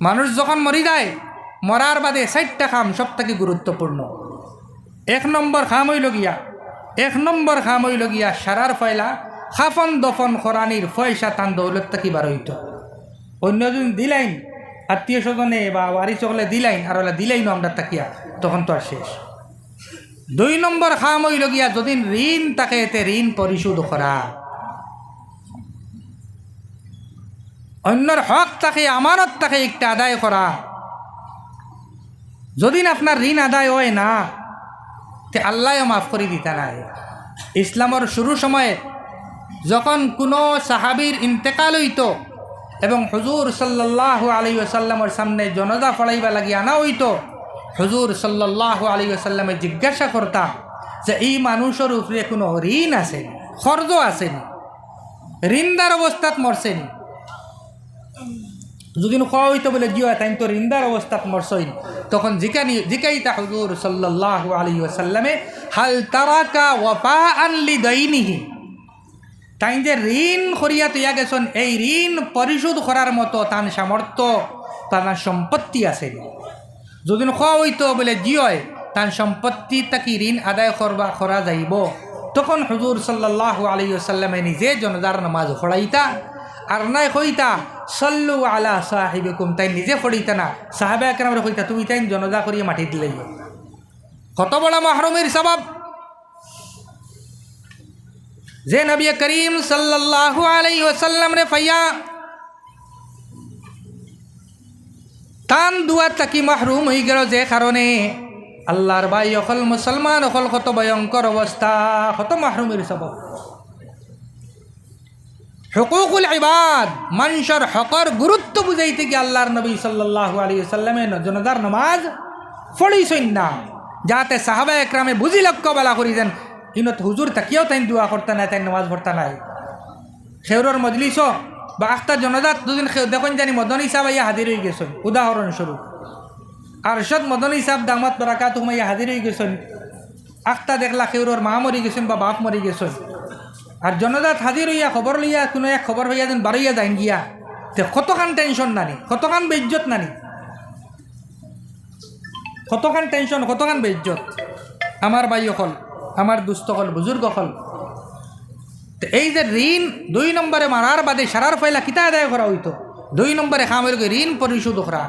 মানুষ যখন মরি যায়, মরার বাদে চারটা খাম সব থেকে গুরুত্বপূর্ণ। এক নম্বর খাম হইল গিয়া, এক নম্বর খাম হইল গিয়া সারার ফয়লা, খাফন দফন খরানির ফয়সা তান দৌলত থাকি বার হইত। অন্যজন দিলাইন, আত্মীয় স্বজনে বা বাড়ি চকলে দিলাইন, আর ওলা দিলাইনও আমরা তাকিয়া তখন তো আর শেষ। দুই নম্বর খাম হইল গিয়া যদি ঋণ তাকে এতে ঋণ পরিশোধ করা। অন্যর হক তাকে, আমানত তাকে একটা আদায় করা। যদি আপনার ঋণ আদায় হয় না, তে আল্লাহও মাফ করে দিতা নাই। ইসলামর শুরু সময়ে যখন কোনো সাহাবির ইন্তেকাল হইত এবং হুজুর সাল্লাহ আলী আসাল্লামর সামনে জনদা ফলাইবা লাগি আনা হইত, হুজুর সাল্লাহ আলী আসাল্লামে জিজ্ঞাসা করতা যে, এই মানুষের উপরে কোনো ঋণ আছে খরচ আসেনি ঋণদার অবস্থাত মরছেনি যদি খাওয়া হইতো বলে, জিও তাই তো রিন্দার অবস্থাত মরসইন। তখন জিকানি, জিকাইতা হুজুর সাল্লাল্লাহু আলাইহি ওয়াসাল্লামে, হাল তারাকা ওয়াফা আনলি দৈনিহি তাই যে ঋণ করিয়া তুইয়া গেছন, এই ঋণ পরিশোধ করার মতো তান সামর্থ্য, তার সম্পত্তি আছে যদি খাওয়া হইতো বলে জিয় তার সম্পত্তি তাকি ঋণ আদায় করবা, করা যাইব? তখন হুজুর সাল্লাল্লাহু আলাইহি ওয়াসাল্লামে নিজে জনদার নামাজ পড়াইতা আর নাই কইতা, সল্লু আলা সাহিবিকুম তাই নিজে পড়িতা না। সাহাবে একরামরে কইতা, তুমি তাই জনদা করিয়ে মাটি দিলেই কত বড় মাহরুমের স্বভাব। যে নবী করিম সাল্লাল্লাহু আলাইহি ওয়াসাল্লাম রে ফাইয়া, তান দুয়া তাকি মাহরুম হয়ে গেল যে কারণে আল্লাহর ভাই অকল মুসলমান, অকল কত ভয়ঙ্কর অবস্থা, কত মাহরুমের স্বভাব। হকুকুল ইবাদ, মানুষের হকর গুরুত্ব বুঝাইতে গিয়ে আল্লাহর নবী সাল্লাহ আলী সাল্লামে জনদার নমাজ ফড়িছইন না যাতে সাহাবা একরামে বুঝি লক্ষ্য বলা করি দেন ইনত হুজুর তাকিয়াও তাই দোয়া করতে নাই তাই নমাজ ভরতা নাই। খেউরর মজলিস বা আখতার জনদাত দুদিন দেখুন জানি মদন হিসাব ইয়া হাজির হয়ে গেছেন, উদাহরণস্বরূপ। আরশদ মদন হিসাব দামাত বরাকাত হুমাইয়া হাজির হয়ে গেছেন, আখতা দেখলা খেউরর মা মরি গেছেন বা বাপ মরি গেছেন। আর জনজাত হাজির হইয়া খবর লইয়া কোনো এক খবর হইয়া যেন বাড়াইয়া যাই গিয়া, তে কতখান টেনশন নানি, কতখান বেজ্জত নানি? কতখান টেনশন কতখান বেজ্জত? আমার বাই অকল আমার দুস্থ হল বুজুর্গ তো এই যে ঋণ দুই নম্বরে মারার বাদে সারার ফয়লা কিতা আদায় করা হইতো? দুই নম্বরে খামের ঋণ পরিশোধ করা।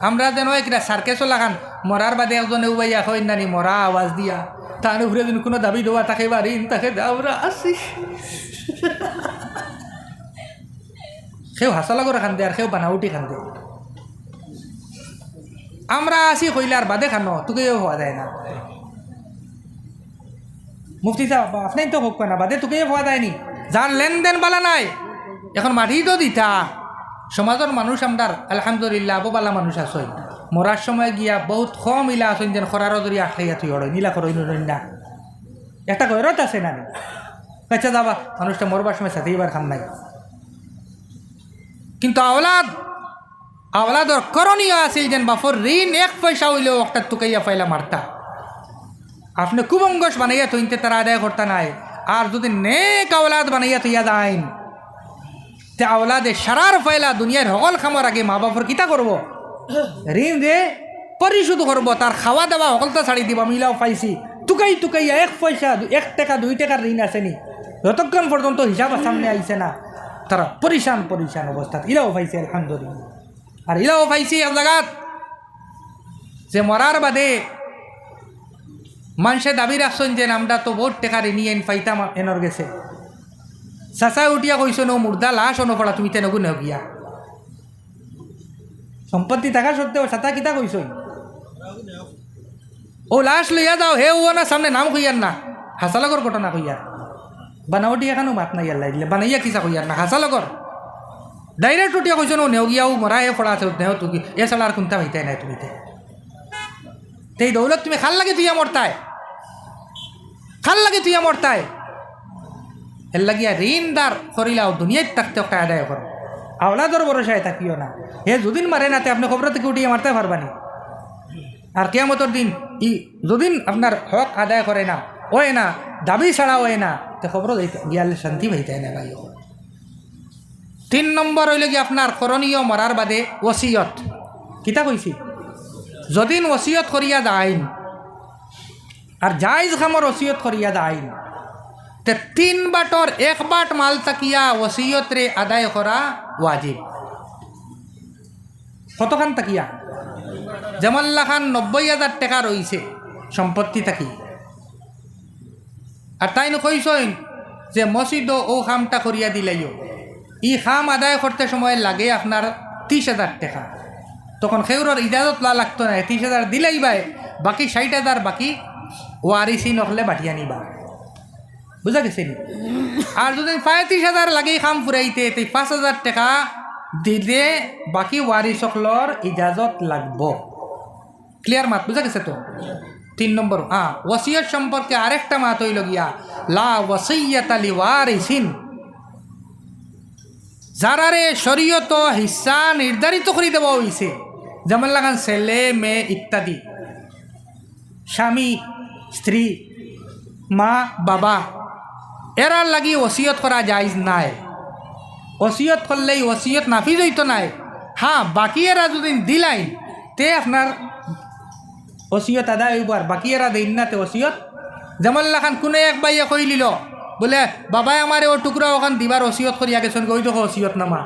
আমরা যেন একটা সার্কেসও লাগান মরার বাদে একজনে উবাইয়া হয় নানি, মরা আওয়াজ দিয়া। তার উপরে যদি কোনো দাবি দেওয়া থাকে বা ঋণ থাকে আমরা আসি। সেও হাসালাগর খান দে আর সেও বানাউটি খান দে আমরা আসি কইলে আর বাদে খানো তোকেও হওয়া যায় না। মুফতি সাহেব আপনি তো হোক না, বাদে তোকেও হওয়া যায়নি যার লেনদেন বালা নাই, এখন মাটি তো দিতা। সমাজের মানুষ আমদার আলহামদুলিল্লাহ আবুবালা মানুষ আসই মরার সময় গিয়া বহুত কম ইলা আসেন যেন খরারও যদি আখাইয়া তুই অড়ই নীলা করই না একটা গৈরত আছে না আচ্ছা যাবা মানুষটা মরবার সময় সাথে এবার খাম নাই। কিন্তু আওলাদ আওলাদর করণীয় আছে যেন বাফর ঋণ এক পয়সা হইলেও একটা তুকাইয়া পাইলা মারতা আপনি কুবঙ্গস বানাইয়া তৈনতে তারা আদায় করতে নাই। আর যদি নেক আওলাদ বানাইয়া তৈয়া যাইন, তে আওলাদে সারার ফাইলা দুনিয়ার হকল খামার আগে মা বাপর কিতা করব ঋণ দে, পরিশোধ করব, তার খাওয়া দাওয়া হকলতা ছাড়ি দিব, মিলাও পাইছি। টুকাই টুকাইয়া এক পয়সা, এক টাকা, দুই টাকার ঋণ আছে আসেনি। যতক্ষণ পর্যন্ত হিসাব সামনে আইছে না, তারা পরিশান পরিশান অবস্থাত। ইলাও পাইছে, আলহামদুলিল্লাহ। আর ইলাও পাইছি এক জায়গাত যে মরার বাদে মানুষে দাবি রাখছেন যে আমরা তো বহুত টাকা ঋণী এন পাইতাম এনর গেছে। চাচা উঠিয়া কইছো নো মুর্দা লাশ অনুপড়া, তুমি তেনকু নেগিয়া। সম্পত্তি থাকা সত্ত্বেও চাচা কিতা কইছ ও, লাশ লইয়া যাও। হে, ও, না, সামনে নাম কইয়ার না। হাসালগর ঘটনা কইয়ার। বানাওটি এখানো মাত নাই, আল্লাহ দিলে। বানাইয়া কিসা কইয়ার না। হাসালগর ডাইরেক্ট উঠিয়া কইছো, নো নেওগিয়াও মরা হে ফড়া আছে, নেও তুই এ সালা আর কোনটা হইতে নাই তুমি তেই দৌলত তুমি খাল লাগে তুই মরতায় খাল লাগে তুই মরতায় এর লাগিয়া ঋণদার করিলাও দুনিয়ায় থাকতে আদায় করো আওলাদর ভরসায় থাকিও না। হে যদিন মারে না তে আপনি খবর থেকে উঠিয়ে মারতে পারবানি? আর কেমতর দিন ই যদিন আপনার হক আদায় করে না, ওয় না, দাবি ছাড়া হয় না, তে খবর গিয়ালে শান্তি পাইতে না ভাই তিন নম্বর হইলে কি আপনার করণীয় মরার বাদে ওসিয়ত। কিতা কইছি যদিন ওসিয়ত করিয়া যাইন আর জাইজ খামর ওসিয়ত করিয়া যাইন তে তিন বাটর এক বাট মাল তাকিয়া ওসিয়ত রে আদায় করা ওয়াজিব। কতখান তাকিয়া যেমল্লা খান নব্বই হাজার টাকা রইছে, সম্পত্তি থাকি আর তাই কইসইন যে মসজিদ ও খামটা করিয়া দিলাইও। ই খাম আদায় করতে সময় লাগে আপনার ত্রিশ হাজার টাকা। তখন সেউরর ইজাজত লা লাগতো না, ত্রিশ হাজার দিলেই বাই, বাকি ষাট হাজার বাকি ওয়ারিসি নহলে বাটিয়া নিবা। বুঝা গেছে আর যদি পঁয়ত্রিশ হাজার লাগে খাম ফুরাইতে, তে পাঁচ হাজার টাকা দিলে বাকি ওয়ারিসকলর ইজাজত লাগব। ক্লিয়ার মাত, বুঝা গেছে তো? তিন নম্বর হ্যাঁ ওসিয়ত সম্পর্কে আরেকটা মাত হইল গিয়া লা ওসিয়ত আলি ওয়ারিসিন যারারে শরীয়ত হিস্সা নির্ধারিত করে দেওয়া হয়েছে যেমন লাগান ছেলে, মেয়ে ইত্যাদি। স্বামী স্ত্রী মা, বাবা। এরার লাগি ওসিয়ত করা যাইজ নাই। ওসিয়ত করলেই ওসিয়ত নাফিজ হইতো নাই। হ্যাঁ বাকি এরা যদি দিলাইন, তে আপনার ওসিয়ত আদায় হইব আর বাকি এরা দিন না তে ওসিয়ত যেমন লাখান কোনে এক বাইয়ে কই লিল, বলে, বাবাই আমারে ও টুকরা ওখান দিবার ওসিয়ত করিয়া গেছেন ওই দেখো ওসিয়ত নামা।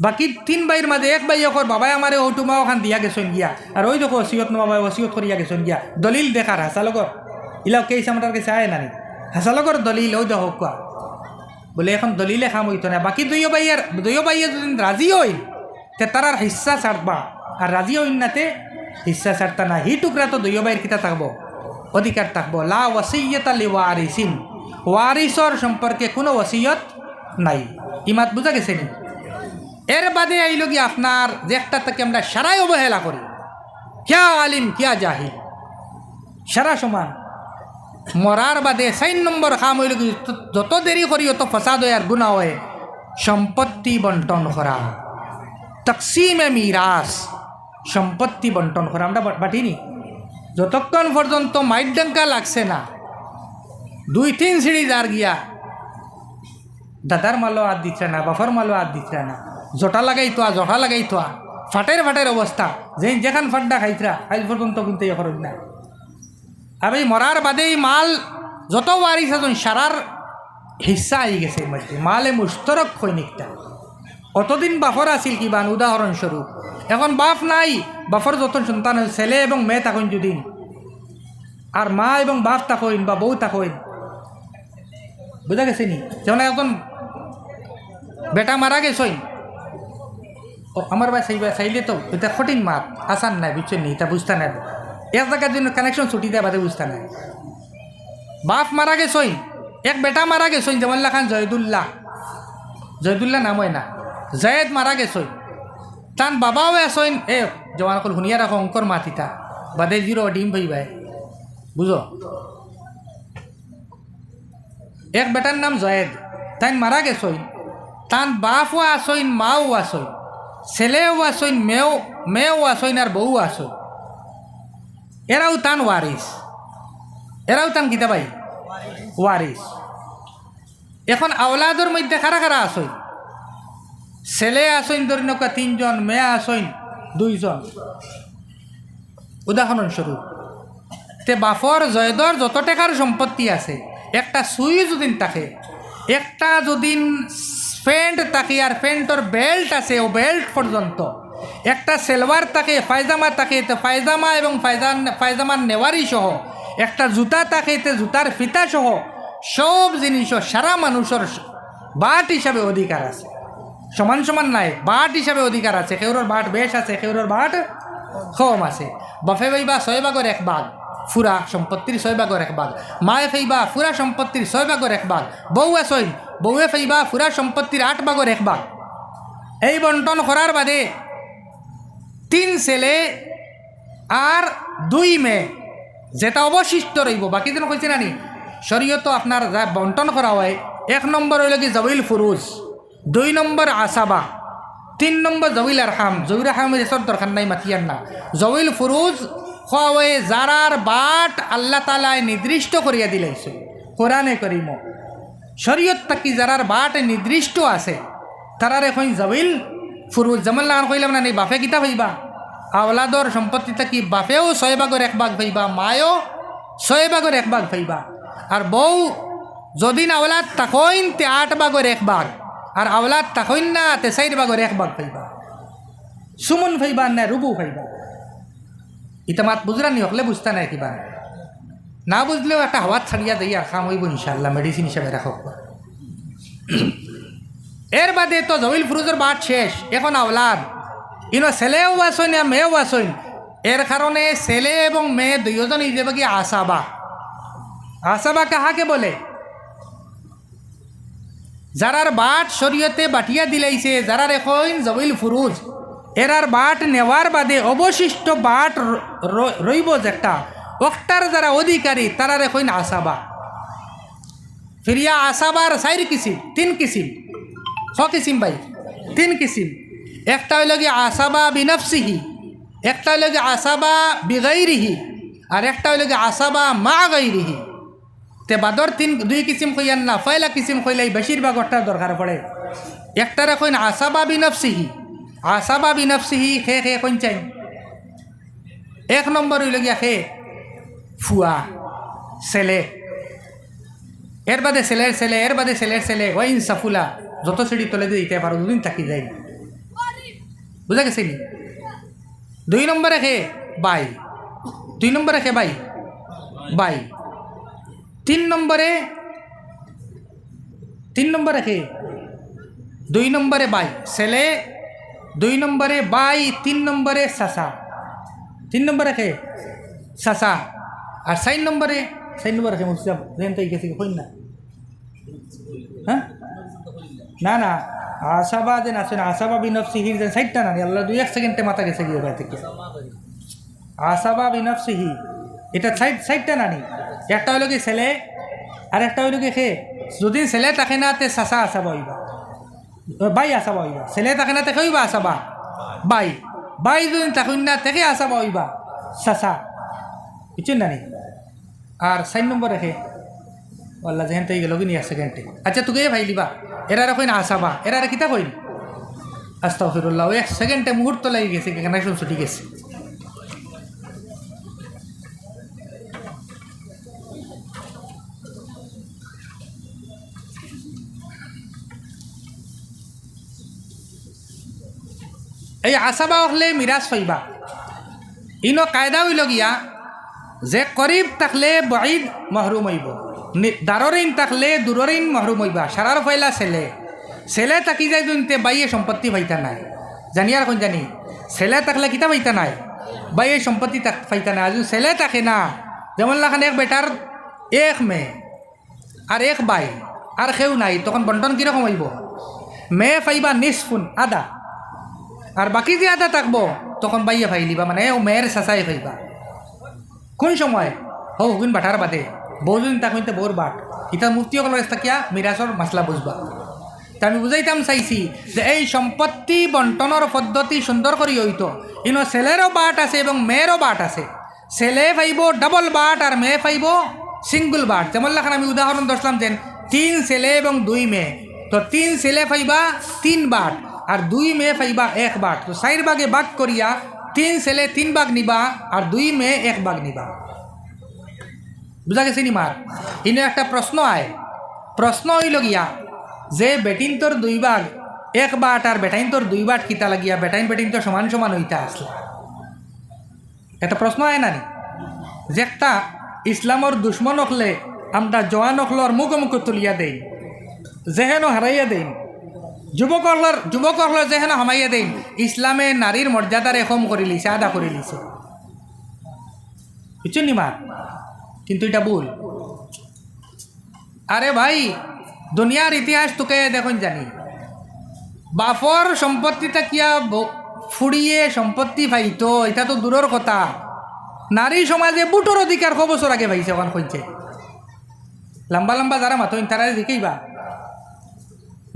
বাকি তিন বাইর মাঝে এক বাই অকর বাবাই আমারে ও টুমা ওখান দিয়া গেছেন গিয়া। আর ওই দেখো ওসিয়ত নামা ওসিয়ত করিয়া গেছেন গিয়া। দলিল দেখার হাসালগর ইলাও কেস আমার কাছে আয় নানি। হাসালগর দলিল ওই দেখো কোয়া বলে, এখন দলিলে খাম হইতো না বাকি দুইও বাইয়ের দুইও বাইয়ে যদি রাজি হইন তে তারার হিস্সা ছাড়বা আর রাজি হইন নাতে হিস্সা ছাড়তা না হি টুকরা তো দুইও বাইয়ের কিতা থাকব। অধিকার থাকব। লা ওয়াসিয়ত আলি ওয়ারিসিন ওয়ারিসর সম্পর্কে কোনো ওসিয়ত নাই। ইমাত বুঝা গেছে নি? এর বাদে আইল কি আপনার যে একটা থেকে আমরা সারাই অবহেলা করি। কিয়া আলিম, কিয়া জাহিল? সারা সমান। মরার বাদে চার নম্বর কাম হইল যত দেরি করি অত ফসাদ হয় আর গুণা হয় সম্পত্তি বন্টন করা তকসিমে মিরাস সম্পত্তি বন্টন করা আমরা বাটিনি যতক্ষণ পর্যন্ত মাইট ডাঙ্কা লাগছে না, দুই তিন সিঁড়ি যার গিয়া দাদার মালও হাত দিচ্ছে না বাফর মালও হাত দিচ্ছে না, জটা লাগাই তোয়া জটা লাগাই তোয়া ফাটের ফাটের অবস্থা যে যেখান ফাড্ডা খাইতরা আজ পর্যন্ত কিন্তু ইয়ে করেন না এই মরার বাদেই মাল যত ওয়ারিস আছেন সারার হিস্সা আই গেছে মধ্যে মালে মুস্তরক সৈনিকটা অতদিন বাফর আছিল কিবান উদাহরণস্বরূপ এখন বাপ নাই বাফর যত সন্তান ছেলে এবং মেয়ে থাকুন যদি আর মা এবং বাপ থাকুন বা বউ থাকুন। বুঝা গেছে নি? যেমন এখন বেটা মারা গেছই আমার ভাই চাইলে তো এটা কঠিন মাত। আসান নাই বুঝছেন নি? এটা বুঝতে নাই। এক জায়গার জন্য কানেকশন ছুটি দেয় বাদে বুঝতে নাই। বাপ মারা গেছই এক বেটা মারা গেছই যেমন খান জয়দুল্লাহ। জয়দুল্লাহ নাম না, জয়েদ মারা গেছই তান বাবাও আসইন এ জওয়ান কল শুনিয়া রাখো, অঙ্কর মাতিতা বাদে জিরো ডিম ভাই বুঝো? এক বেটার নাম জয়েদ তাই মারা গেছই তান বাপও আসইন মাও আসইন ছেলেও আসইন মেয়েও মেয়েও আসইন আর বউ আসইন এরাও তান ওয়ারিস। এরাও তান কিতা ভাই? ওয়ারিস। এখন আওলাদর মধ্যে খারা খারা আসইন? ছেলে আসইন ধরি নৌকা তিনজন, মেয়ে আসইন দুইজন। উদাহরণস্বরূপ, তে বাফর জয়দর যত টাকার সম্পত্তি আছে, একটা সুই যদি থাকে, একটা যদি প্যান্ট থাকে আর প্যান্টর বেল্ট আছে ও বেল্ট পর্যন্ত একটা সেলওয়ার থাকে পায়জামা থাকে তো পায়জামা এবং পায়জান পায়জামার নেওয়ারি সহ, একটা জুতা থাকে তে জুতার ফিতা সহ, সব জিনিসও সারা মানুষের বাট হিসাবে অধিকার আছে। সমান সমান নাই, বাট হিসাবে অধিকার আছে। কেউরর বাট বেশ আছে কেউরর বাট কম আছে। বাফে ভাইবা ছয় ভাগর এক ভাগ। ফুরা সম্পত্তির ছয় ভাগর এক ভাগ। মায়ে ফেইবা ফুরা সম্পত্তির ছয় ভাগর এক বাঘ বউ আসইন বউয়ে ফেইবা ফুরা সম্পত্তির আট ভাগর এক বাঘ এই বন্টন করার বাদে তিন ছেলে আর দুই মেয়ে। যেটা অবশিষ্ট রইব। বাকি দিন কইছে নানি, শরীয়ত আপনার যা বন্টন করা হয়, এক নম্বর হইল কি জবিল ফুরুজ, দুই নম্বর আসাবা, তিন নম্বর জবিল আরহাম। জবিল আরহামের এসব দরকার নাই মাতিয়ার না। জবিল ফুরুজ হওয়া যারার বাট আল্লাহ তালায় নির্দিষ্ট করিয়া দিলাইছে, কোরআনে করিম শরীয়ত তাকি যারার বাট নির্দিষ্ট আছে? তারার এখন জবিল ফুরুজ যেমন লাগান কইলাম না, নেই, বাপে কিতা ভাইবা আওলাদর সম্পত্তি থাকি বাপেও ছয় ভাগর এক ভাগ ভাইবা মায়ও ছয় ভাগর এক ভাগ ভাইবা আর বউ যদি না আওলাদ তাকইন তে আট ভাগর এক ভাগ আর আওলাদ তাকইন না তে চার ভাগর এক ভাগ ভাইবা সুমন ভাইবা না রুবু ভাইবা ইতা মাত বুঝরা নি হকলে বুঝতা নাই কিবা? না বুঝলেও একটা হাওয়াত ছাড়িয়া দেই আর খাম হইব ইনশাল্লাহ মেডিসিন হিসাবে রাখক এর বাদে তো জমিল ফুরুজের বাট শেষ, এখন আওলাদ। ইনো ছেলেও আসইন আর মেয়েও আসইন এর কারণে ছেলে এবং মেয়ে দুইজন ইজেবে কি আসাবা। আসাবা কাহাকে বলে? যারার বাট শরীয়তে বাটিয়া দিলাইছে, যারার এখন জবিল ফুরুজ। এরার বাট নেওয়ার বাদে অবশিষ্ট বাট রইব যেটা। অক্টার যারা অধিকারী, তারার এখন আসাবা। ফিরিয়া আসাবার চাইর কিসিম? তিন কিসিম। ছ কিসিম ভাই তিন কিসিম একটা হইল কি আসাবা বিনফসিহি, একটা হইল কি আসাবা বিগাইরিহি, আর একটা হইল কি আসাবা মা গাইরিহি। তে বাদর তিন দুই কিসিম কইয়ান না ফয়লা কিসিম কইলাই বেশিরভাগ অট্টার দরকার পড়ে। একটার এখন আসাবা বিনফসিহি আসাবা বিনফসিহি খে খে কইন চাই। এক নম্বর হইল গিয়া খে, ফুয়া, ছেলে। এর বাদে ছেলের ছেলে, এর বাদে ছেলের ছেলে, ওয়াইন সাফুলা। যত সিঁড়ি তলে দিয়ে দিতে পারো, দুদিন থাকি যাই বুঝা গেছে নি? দুই নম্বরে খে বাই। দুই নম্বরে খে বাই? বাই। তিন নম্বরে তিন নম্বরে খে দুই নম্বরে বাই। ছেলে, দুই নম্বরে বাই, তিন নম্বরে সাসা। তিন নম্বরে খে সাসা। আর চার নম্বরে চার নম্বরে খে মুসিয়াব যেন তাই গেছে না? হ্যাঁ? না না আশাবা যে না আশাবা বিনফসিহি যে সাইডটা না আল্লাহ দুই এক সেকেন্ডে মাথা গেছে গিয়ে ওখান থেকে। আশাবা বিনফসিহি এটা সাইড, সাইডটা নানি একটা হইল কি ছেলে আর একটা হইল কি খে যদি ছেলে থাকে না তে চাচা আসাবা হইবা। বাই আসাবা হইবা। ছেলে থাকে না তেকে হইবা আসাবা বাই। বাই যদি থাকুন না তেকে আসাবা হইবা? চাচা। বুঝছেন নানি আর চার নম্বর রেখে। আল্লাহ যেহেন তাই গেল কিনি এক সেকেন্ডে। আচ্ছা তোকে ভাই লিবা। এরা কইন আসাবা। এরা কিতা কইন আস্তা ফিরুল্লাহ এক সেকেন্ডে মুহূর্ত লাগি গেছে কানেকশন ছুটি গেছে এই আসাবা হলে মিরাজ পাইবা। ইনো কায়দা হইল গিয়া, যে করিব থাকলে বঈদ মহরুম হইব। নি- দাররিন থাকলে দূররিন মহরুম হইবা। সারার ফয়লা ছেলে ছেলে থাকি যাই দুনতে বাইয়ে সম্পত্তি পাইতা নাই। জানি আর কোন জানি? ছেলে থাকলে কিতা পাইতা নাই? বাইয়ে সম্পত্তি তাক- পাইতা নাই। আজ ছেলে থাকে না। যেমন লাখান এক বেটার এক মেয়ে। আর এক বাই। আর কেউ নাই। তখন বন্টন কীরকম হইব? মেয়ে পাইবা নিষ্ফুন আদা। আর বাকি যে আদা থাকব তখন বাইয়া ফাইলিবা। মানে ও মেয়ের চাচাই ফাইবা। কোন সময়? হো হুকিন বাটার বাদে? বৌদিন তাক হইতে বৌর বাট। ইটা মুফতিসকলৰ কিয়া? মিৰাজৰ মাছলা বুঝবা তা আমি বুঝাইতাম চাইছি যে এই সম্পত্তি বন্টনের পদ্ধতি সুন্দর করে হইত। ইনো ছেলেরও বাট আছে এবং মেয়েরও বাট আছে। ছেলে পাইব ডাবল বাট আর মেয়ে পাইব সিঙ্গুল বাট। যেমন লেখান আমি উদাহরণ দশলাম যেন তিন ছেলে এবং দুই মেয়ে। তো তিন ছেলে পাইবা তিন বাট আর দুই মেয়ে পাইবা এক বাট। তো চার ভাগে বাঘ করিয়া তিন ছেলে তিন ভাগ নিবা আর দুই মেয়ে এক ভাগ নিবা। বুঝা গেছে নি মার ইনে একটা প্রশ্ন আয় প্রশ্ন হইল গিয়া, যে বেটিন তোর দুই বাঘ, এক বাট আর বেটাইন তোর দুই বাট কিতা লাগিয়া, বেটাইন বেটিন তো সমান সমান হইতা আসলে একটা প্রশ্ন আয় না নি? যে একটা ইসলামর দুশ্মন হকলে আমরা জওয়ান হকলর মুখোমুখি তুলিয়া দেই যেহেন হারাইয়া দেই যুবক হকলর যুবক হকলর যেহেন হামাইয়া দেই ইসলামে নারীর মর্যাদারে কম করে লিছে, আদা করে লিছে। বুঝছেন নি মা কিন্তু এটা ভুল। আরে ভাই, দুনিয়ার ইতিহাস তোকে দেখুন জানি। বাপর সম্পত্তিটা কিয়া ফুড়িয়ে সম্পত্তি পাইতো এটা তো দূরের কথা। নারী সমাজে বুটোর অধিকার ক বছর আগে পাইছে ওখান কইছে লম্বা লম্বা যারা মাথইন তারা দেখাইবা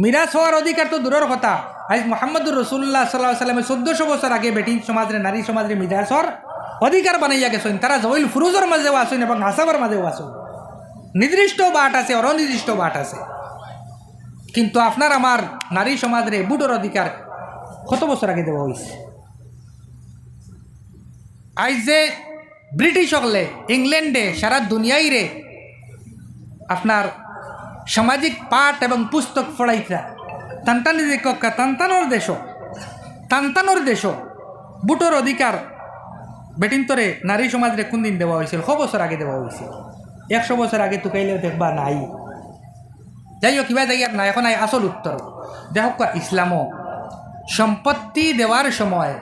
মিরাজ হওয়ার অধিকার তো দূরের কথা। আজ মোহাম্মদুর রসুল্লাহ সাল্লাহ সাল্লামে চোদ্দশো বছর আগে বেটি সমাজরে নারী সমাজরে মিরাজর অধিকার বানাইয়া গেছেন তারা জইল ফুরুজর মাঝেও আসেন এবং আসাবার মাঝেও আসেন নির্দিষ্ট বাট আছে অনির্দিষ্ট বাট আছে। কিন্তু আপনার আমার নারী সমাজরে বুটোর অধিকার কত বছর আগে দেওয়া হয়েছে আজ যে ব্রিটিশ হলে ইংল্যান্ডে সারা দুনিয়ায় রে আপনার সামাজিক পাঠ এবং পুস্তক পড়াইতা তান্তানি কক্কা তান্তানোর দেশ তান্তানোর দেশ বুটোর অধিকার বেটিন্তরে নারী সমাজরে কোন দিন দেওয়া হয়েছিল? ছ বছর আগে দেওয়া হয়েছিল। একশো বছর আগে তুকাইলেও দেখবা নাই। যাই হোক কিবা আর না, এখন আই আসল উত্তর। দেখক ইসলামও সম্পত্তি দেওয়ার সময়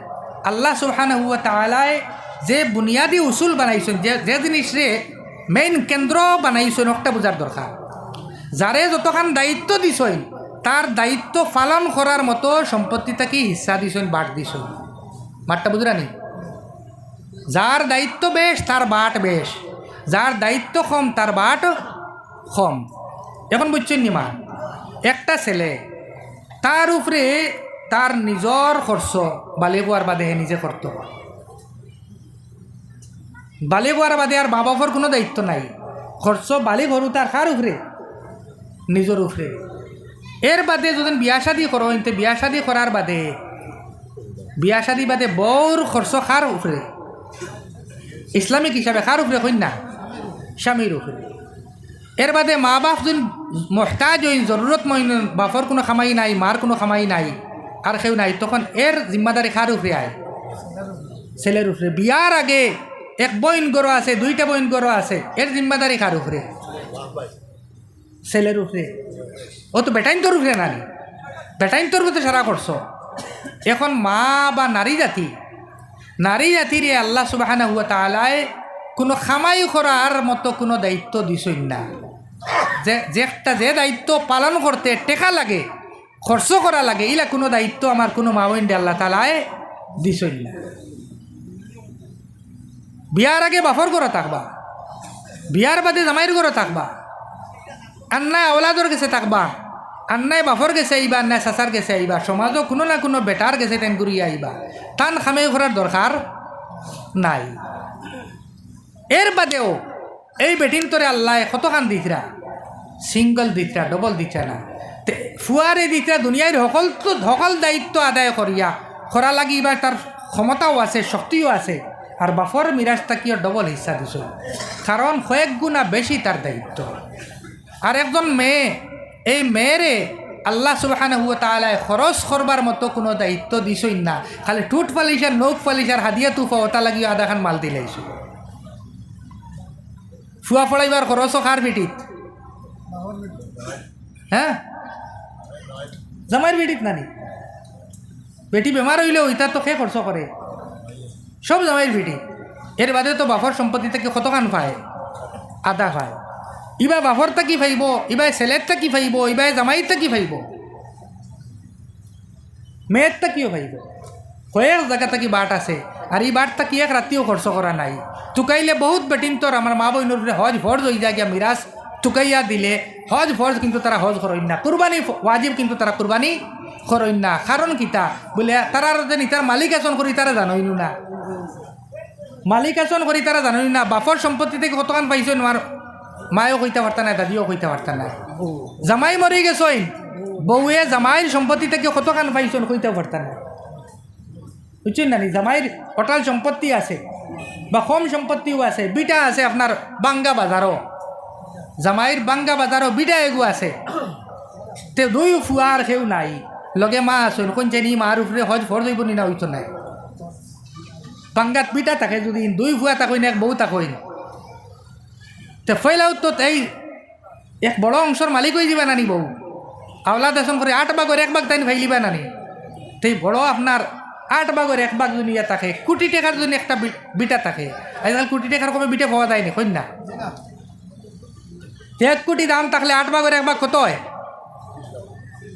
আল্লাহ সুবহানাহু ওয়া তাআলায় যে বুনিয়াদী উসুল বানাইছেন, যে যে জিনিসরে মেইন কেন্দ্র বানাইছেন একটা বোঝার দরকার। যারে যতখান দায়িত্ব দিছেন, তার দায়িত্ব পালন করার মতো সম্পত্তি তাকে হিস্সা দিছেন, বাট দিছেন। বাটটা বুঝরানি যার দায়িত্ব বেশ তার বাট বেশ। যার দায়িত্ব কম তার বাট কম এখন বুঝছেন নিমা একটা ছেলে তার উপরে তার নিজর খরচ বালি গোয়ার বাদে নিজে করতো বালি গোয়ার বাদে আর মা বাবার কোনো দায়িত্ব নাই। খরচ বালি ঘরু তার কার উপরে নিজের উপরে এর বাদে যদি বিয়া শাদি করো বিয়া শাদি করার বাদে, বিয়া শাদি বাদে বউর খরচ কার উপরে ইসলামিক হিসাবে কার উপরে না স্বামীর উপরে এর বাদে মা বাপ যদি মহতাজ হইন জরুরত মইন বাপর কোনো খামাই নাই, মার কোনো খামাই নাই, আর কেউ নাই, তখন এর জিম্মাদারি কার উপরে আয়। ছেলের উপরে বিয়ার আগে এক বইন গরো আছে, দুইটা বইন গরো আছে, এর জিম্মাদারি কার উপরে ছেলের উপরে, ও তো বেটাইন তোর উপরে নারী বেটাইন তোর উপরে সারা করছ। এখন মা বা নারী জাতি নারী জাতির আল্লাহ সুবাহানা হুয়া তালায় কোনো খামাই করার মতো কোনো দায়িত্ব দিছই না। যে যে একটা যে দায়িত্ব পালন করতে টেকা লাগে, খরচ করা লাগে, ইলা কোনো দায়িত্ব আমার কোনো মা বইন আল্লাহ তালায় দিছই না। বিয়ার আগে বাফর করে থাকবা, বিয়ার বাদে জামাইর করে থাকবা, আন্নায় আওলাদর গেছে থাকবা আন্নায় বাফর গেছে আইবা আন্নায় চাচার গেছে আইবা সমাজও কোনো না কোনো বেটার গেছে তেন ঘুরিয়ে আইবা। টান খামে করার দরকার নাই। এর বাদেও এই বেটিন তোরে আল্লাহ কতখান দিতরা সিঙ্গল দিতরা ডবল দিতরা না। ফুয়ারে দিতরা দুনিয়ার সকল তো সকল দায়িত্ব আদায় করিয়া করা লাগি এবার তার ক্ষমতাও আছে, শক্তিও আছে আর বাফর মিরাজ তাকিও ডবল হিসা দিছ। কারণ কয়েক গুণা বেশি তার দায়িত্ব। আর একজন মেয়ে এই মেয়েরে আল্লাহ সুবাহানা হুয়া তালায় খরচ করবার মতো কোনো দায়িত্ব দিছই না। খালি টুট পালিশার নৌক পালিশার হাদিয়া তুফা ওটা লাগিয়ে আধা খান মাল দিলাইছো ফুয়া ফড়াইবার খরচও খার পিটিত হ্যাঁ? জামাইর বেটিত নানি বেটি বেমার হইলে ওইটার তো খেয়ে খরচ করে সব জামাইর বেটি এর বাদে তো বাফর সম্পত্তি থেকে কতখান পায়? আদা পায় ইবা বাফরটা কি ফাইব ইবাই ছেলেরটা কি ফাইব ইবাই জামাইরটা কি ফাইব মেয়েরটা কিও ফাইব কয়েক জায়গা থাকি বাট আছে? আর এই বাটটা কি এক রাতিও খরচ করা নাই? তুকাইলে বহুত বেটিন তোর আমার মা বইনের হজ ফর্জ হয়ে যায় গিয়া মিরাজ তুকাইয়া দিলে, হজ ফর্জ কিন্তু তারা হজ করইন না। কুরবানি ওয়াজিব কিন্তু তারা কুরবানি করইন না। কারণ কিতা? বলে তারা যেন তার মালিক আচন করি তারা জানইন না। মালিক আচন করি তারা জানইন না। বাপর সম্পত্তি থেকে কতক্ষণ পাইছে নোয়ার মায়ও কইতে পারতা নাই দাদিও কইতে পারতা নাই। জামাই মরি গেছইন। বউয়ে জামাইয়ের সম্পত্তি থেকে কতখান পাইছন কইতে পারতা না বুঝছেন না নি? জামাইয়ের অটাল সম্পত্তি আছে বা কম সম্পত্তিও আছে বিটা আছে আপনার বাঙ্গা বাজারও জামাইয়ের বাঙ্গা বাজারও বিটা এগু আছে। তে দুই ফুয়ার সেও নাই। লগে মা আসুন কোন চেনি মার উপরে হজ ফর যাইব নি না হইতো নাই। বাঙ্গাত বিটা থাকে যদি দুই ফুয়া তাকই না এক বউ তাকই তে ফইলাও তো এই এক বড় অংশর মালিক হয়ে যাবে নানি বউ আওলা দেশন করে আট বাগর এক বাগ তাইন ফাইলিবা নানি। তেই বড় আপনার আট বাগর এক বাগ যদি ইয়া থাকে কোটি টাকার যদি একটা বিটা থাকে আজকাল কোটি টাকার কমে বিটা পাওয়া যায়নি কই না? এক কোটি দাম থাকলে আট বাগর এক বাগ কত হয়?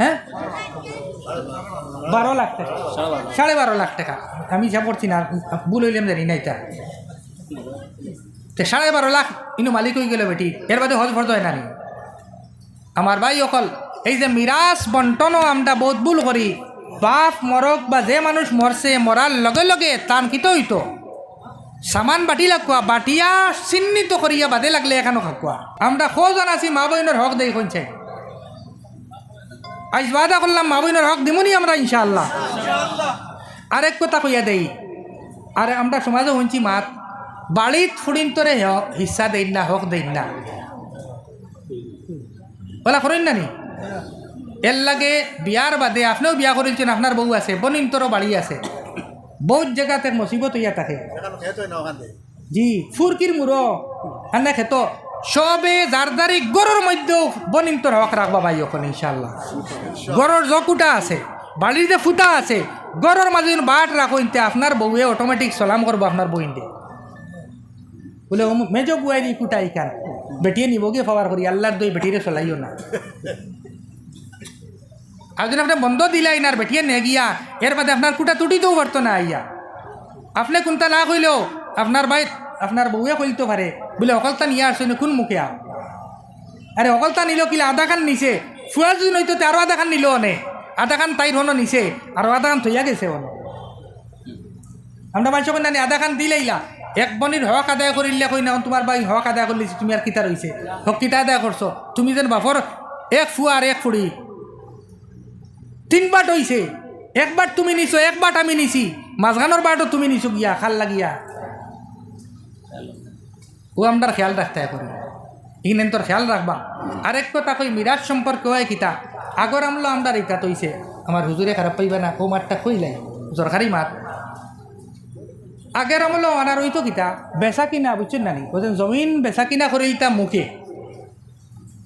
হ্যাঁ বারো লাখ টাকা। সাড়ে বারো লাখ টাকা। আমি যা পড়ছি না ভুল হইলাম জানি না এটা। তে সাড়ে বারো লাখ ইনু মালিক হয়ে গেল বেটি। এর বাদে হজ ফরজ হয় না আমার ভাই অকল, এই যে মিরাজ বন্টনও আমরা বহুত ভুল করি। বাপ মরক বা যে মানুষ মরছে, মরার লগে লগে তান কিত হইতো সামান বাটি লাগোয়া বাটিয়া চিহ্নিত করিয়া বাদে লাগলে এখানো খাকুয়া আমরা খোঁজন আছি মা বইনের হক দেই কইছে আজ বাদা করলাম মা বোনের হক দিমনি আমরা, ইনশাআল্লাহ। আরেক কথা কইয়া দেই। আরে আমরা সমাজে শুনছি মাত। বাড়িত ফুড়িন তোরে হ- হিস্সা দেন না, হক দেন না। বলা করেন না নি? এর লাগে বিয়ার বাদে আপনিও বিয়া করেছেন আপনার বউ আছে বনিন তোরও বাড়ি আছে। বহুত জায়গাতে মুসিবত হইয়া থাকে। জি ফুরকির মুরো আন্না খেত। সবে জারদারি গরুর মধ্যেও বনিন তোর হক রাখবা ভাই ওখানে ইনশাল্লাহ গরুর জকুটা আছে বাড়ির যে ফুটা আছে গরুর মাঝে বাট রাখো আপনার বউয়ে অটোমেটিক সালাম করব আপনার বইনতে বলে ও মেজো বুয়াই দি কুটা ইকান বেটিয়ে নিবগে পাওয়ার করি আল্লাহর দই বেটিরে চলাইও না। আর যদি আপনি বন্ধ দিলাই না বেটিয়ে নে গিয়া, এর বাদে আপনার কুটা তুটিতেও পারতো না আইয়া। আপনি কোনটা না কইলেও আপনার ভাই, আপনার বউয়ে কইতে পারে। বলে, অকলতা নিয়ে আসছে কোন মুখে আ আরে, অকলতা নিল কিলে, আধা খান নিছে। ফুয়া যদি নইতো তে আরও আধা খান নিল অনে আধা খান তাইর হনো নিছে, আরও আধা খান থইয়া গেছে অনে আমরা মানুষ আধা খান দিলেইলা এক বনির হক আদায় করিলে কই না, তোমার ভাই হক আদায় করলি তুমি আর কিতা রইছে হক কিতা আদায় করছ? তুমি যেন বাপর এক ফুয়া আর এক ফুড়ি। তিন বাট হইছে। এক বাট তুমি নিছো, এক বাট আমি নিছি। মাঝখানোর বাটও তুমি নিছো গিয়া, খাল লাগিয়া। ও আমরা খেয়াল রাখতে করি। ইগনেন তোর খেয়াল রাখবা। আরেক কথা কই, মিরাজ সম্পর্কে হয় কিতা আগর আমলো আমরা রেখা তৈছে আমার হুজুরে খারাপ পাইবে না, ও মাঠটা কইলাই সরকারি মাঠ। আগের আমলো আনার হইতো কিতা। বেচা কিনা বুঝছেন না নি বলছেন জমিন বেচা কিনা করিলতা মুখে।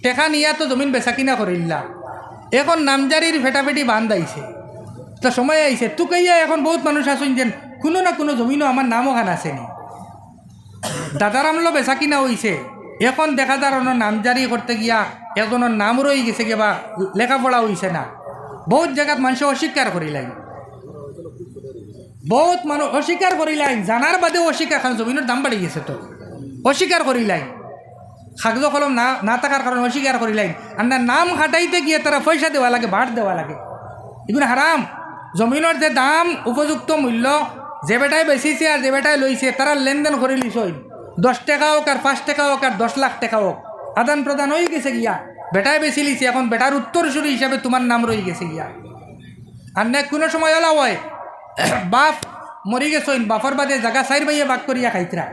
টেকা নিয়া তো জমিন বেচা কিনা করিল্লা এখন নামজারির ফেটাফেটি বান্ধ আইছে তো সময় আইছে তুকাইয়া এখন বহুত মানুষ আছেন যেন কোনো না কোনো জমিনও আমার নামও খান আসেনি দাদার আমলো বেচা কিনা হইছে এখন দেখা যার অন্য নামজারি করতে গিয়া একজনের নাম রয়ে গেছে গে বা লেখাপড়া হইছে না। বহুত জায়গাত মানুষ অস্বীকার করিলাই বহুত মানুষ অস্বীকার করিলাই জানার বাদে অস্বীকার খান জমিনের দাম বাড়ি গেছে তো। অস্বীকার করিলাই কাগজ কলম না না থাকার কারণে অস্বীকার করিলাই আর না নাম খাটাইতে গিয়ে তারা পয়সা দেওয়া লাগে ভাট দেওয়া লাগে। এগুলো হারাম জমিনের যে দাম, উপযুক্ত মূল্য, যে বেটায় বেচিছে আর যে বেটায় লইছে তারা লেনদেন করে লিছই দশ টাকা হোক আর পাঁচ টাকা হোক আর দশ লাখ টাকা হোক আদান প্রদান হয়ে গেছে গিয়া। বেটায় বেশি লিছে, এখন বেটার উত্তরসূরি হিসাবে তোমার নাম রয়ে গেছে গিয়া। আর না কোনো সময় ওলা হয় বাপ মরি গেছইন বাপর বাদে জাগা চাইর বাইয়ে বাক করিয়া খাইতরা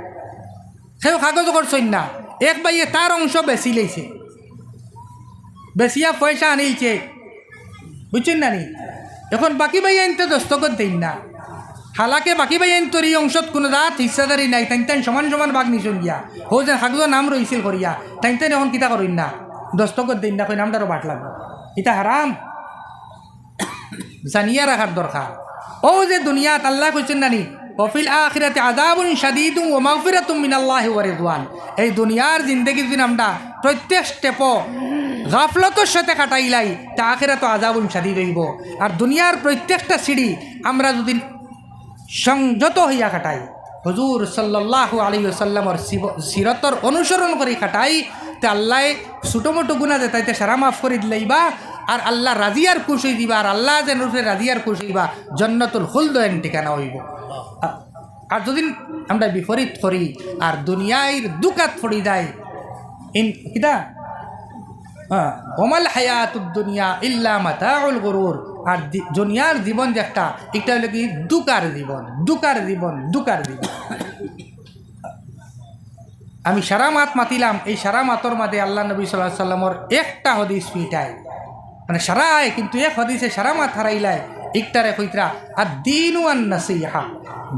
সেও কাগজ করছইন না, এক বাইয়ে তার অংশ বেশি লইছে বেশিয়া পয়সা আনিছে বুঝছেন না নি এখন বাকি ভাই আইনতে দস্তখত দিন না। হালাকে বাকি ভাই আইন তোর এই অংশত কোনো রাত হিস্সাদারি নাই তাই তাই সমান সমান বাঘ নিছুন গিয়া। হো যে হাগজ নাম রইছিল করিয়া তাই তাই এখন কিতা করিন না। দস্তখত দিন না, কই নামটারও বাট লাগবে। এটা হারাম জানিয়া রাখার দরকার ও যে দুনিয়াত আল্লাহ কইছেন নানি অফিল আখিরাতে আদাবুন শাদীদুন ওয়া মাগফিরাতুম মিনাল্লাহি ওয়া রিদওয়ান। এই দুনিয়ার জিন্দেগির দিন আমরা প্রত্যেক স্টেপও গাফলতর সাথে কাটাইলাই, তা আখিরাত আজাবুন শাদীদ হইব। আর দুনিয়ার প্রত্যেকটা সিঁড়ি আমরা যদি সংযত হইয়া কাটাই, হুজুর সাল্লাহ আলী সাল্লামর সিরতর অনুসরণ করে কাটাই, তে আল্লাহ ছোটো মোটো গুণা যে তাইতে সারা মাফ করে দিলাইবা আর আল্লাহ রাজিয়ার খুশ হই দিবা, আর আল্লাহ যেন রাজিয়ার খুশ হইবা জন্নতুল হুলদ এন ঠিকানা হইব। আর যদি আমরা বিপরীত করি, আর দুনিয়ার দুকাত ফড়ি দেয় ইন কিতা? হ্যাঁ হায়াতুদ দুনিয়া ইল্লা মাতাউল গরুর। আর দুনিয়ার জীবন যে একটা, এটা হলো কি? দুকার জীবন দুকার জীবন দুকার জীবন। আমি সারা মাত মাতিলাম, এই সারা মাতর মাঝে আল্লাহ নবী সাল্লাহ সাল্লামর একটা হদিস ফিটায় মানে সারা আয় কিন্তু এক হদিসে সারা মাত হারাইলায় একটারে কইতরা আর দিন ওয়ান নাসিহা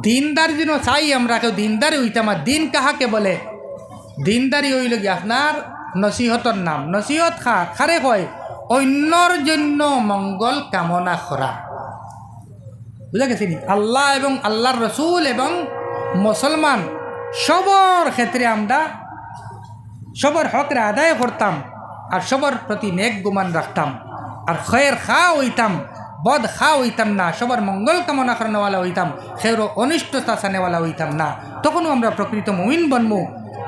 দিনদার যেন চাই আমরা কেউ, দিনদারি হইতাম আর দিন কাহাকে বলে? দিনদারি হইল কি আপনার নসিহতর নাম। নসিহত খা খারে কয়? অন্যর জন্য মঙ্গল কামনা করা। বুঝা গেছে নি? আল্লাহ এবং আল্লাহর রসুল এবং মুসলমান, সবর ক্ষেত্রে আমরা সবার হকরে আদায় করতাম আর সবার প্রতি নেক গুমান রাখতাম। আর খয়ের খা হইতাম বদ খা হইতাম না, সবার মঙ্গল কামনা করানোওয়ালা হইতাম সের অনিষ্টতা সানেওয়ালা হইতাম না। তখনও আমরা প্রকৃত মমিন বনবো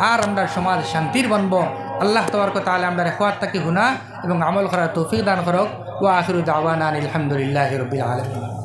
আর আমরা সমাজ শান্তির বনবো। আল্লাহ তবরক তাহলে আমরা রেখোয়ার তাকে হুনা এবং আমল করার তৌফিক দান করক। ও আখির দাওয়ান আলহামদুলিল্লাহ রবিল আলম